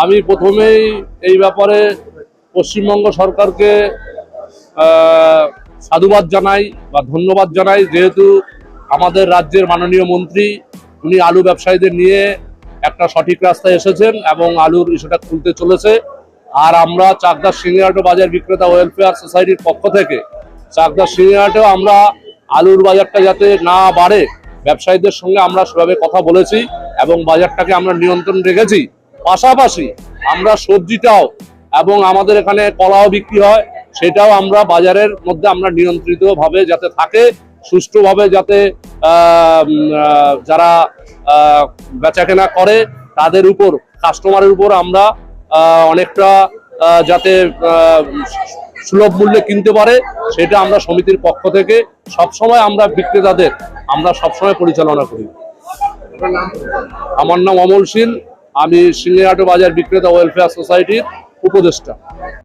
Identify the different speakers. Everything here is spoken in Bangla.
Speaker 1: আমি প্রথমেই এই ব্যাপারে পশ্চিমবঙ্গ সরকারকে সাধুবাদ জানাই বা ধন্যবাদ জানাই। যেহেতু আমাদের রাজ্যের মাননীয় মন্ত্রী, উনি আলু ব্যবসায়ীদের নিয়ে একটা সঠিক রাস্তায় এসেছেন এবং আলুর ইস্যুটা খুলতে চলেছে। আর আমরা চাকদা সিনিয়ারটো বাজার বিক্রেতা ওয়েলফেয়ার সোসাইটির পক্ষ থেকে চাকদা সিনিয়ারটেও আমরা আলুর বাজারটা যাতে না বাড়ে, ব্যবসায়ীদের সঙ্গে আমরা সেভাবে কথা বলেছি এবং বাজারটাকে আমরা নিয়ন্ত্রণ রেখেছি। পাশাপাশি আমরা সবজিটাও এবং আমাদের এখানে কলাও বিক্রি হয়, সেটাও আমরা বাজারের মধ্যে আমরা নিয়ন্ত্রিত ভাবে যাতে থাকে, সুষ্ঠুভাবে যাতে যারা বেচাকেনা করে, তাদের উপর কাস্টমারের উপর আমরা অনেকটা যাতে সুলভ মূল্যে কিনতে পারে, সেটা আমরা সমিতির পক্ষ থেকে সবসময় আমরা বিক্রেতাদের আমরা সবসময় পরিচালনা করি। আমার নাম অমল শীল। আমি সিংহাটো বাজার বিক্রেতা ওয়েলফেয়ার সোসাইটির উপদেষ্টা।